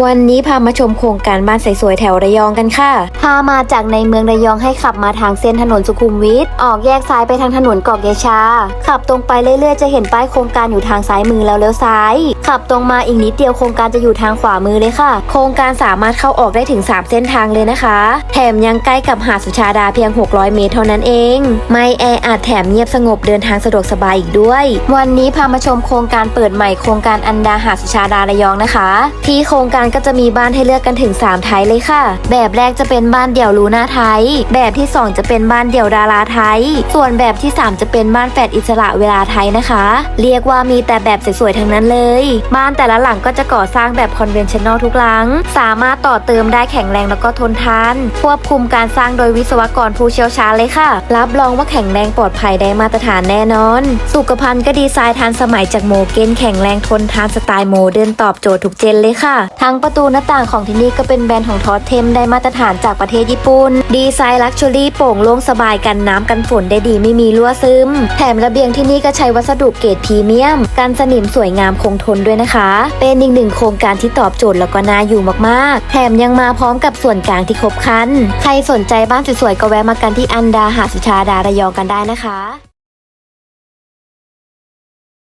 วันนี้พามาชมโครงการบ้านสวยๆแถวระยองกันค่ะ พามาจากในเมืองระยองให้ขับมาทางเส้นถนนสุขุมวิท ออกแยกซ้ายไปทางถนนกอกเยชา ขับตรงไปเรื่อยๆ จะเห็นป้ายโครงการอยู่ทางซ้ายมือแล้วเลี้ยวซ้าย ขับตรงมาอีกนิดเดียวโครงการจะอยู่ทางขวามือเลยค่ะ โครงการสามารถเข้าออกได้ถึง 3 เส้นทางเลยนะคะ แถมยังใกล้กับหาดสุชาดาเพียง 600 เมตรเท่านั้นเอง ไม่แออัดแถมเงียบสงบเดินทางสะดวกสบายอีกด้วย วันนี้พามาชมโครงการเปิดใหม่โครงการอันดาหาดสุชาดาระยองนะคะ ที่โครงการก็จะมีบ้านให้เลือกกันถึง 3 ไทยเลยค่ะ แบบแรกจะเป็นบ้านเดี่ยวลูน่าไทย แบบที่ 2 จะเป็นบ้านเดี่ยวดาราไทย ส่วนแบบที่ 3 จะเป็นบ้านแฝดอิสระเวลาไทยนะคะ เรียกว่ามีแต่แบบสวยๆทั้งนั้นเลย บ้านแต่ละหลังก็จะก่อสร้างแบบคอนเวนชั่นแนลทุกหลัง สามารถต่อเติมได้แข็งแรงแล้วก็ทนทาน ควบคุมการสร้างโดยวิศวกรผู้เชี่ยวชาญเลยค่ะ รับรองว่าแข็งแรงปลอดภัยได้มาตรฐานแน่นอน สุขภัณฑ์ก็ดีไซน์ทันสมัยจากโมเกนแข็งแรงทนทานสไตล์โมเดิร์นตอบโจทย์ทุกเจนเลยค่ะ ทั้งประตูหน้าต่างของที่นี่ก็เป็นแบรนด์ของทอสเทมได้มาตรฐานจากประเทศญี่ปุ่น ดีไซน์ลักชัวรี่โปร่งโล่งสบายกันน้ำกันฝนได้ดีไม่มีรั่วซึม แถมระเบียงที่นี่ก็ใช้วัสดุเกรดพรีเมียม กันสนิมสวยงามคงทนด้วยนะคะ เป็นอีกหนึ่งโครงการที่ตอบโจทย์แล้วก็น่าอยู่มากๆ แถมยังมาพร้อมกับส่วนกลางที่ครบครัน ใครสนใจบ้านสวยๆก็แวะมากันที่อันดาหาสุชาดาระยองกันได้นะคะ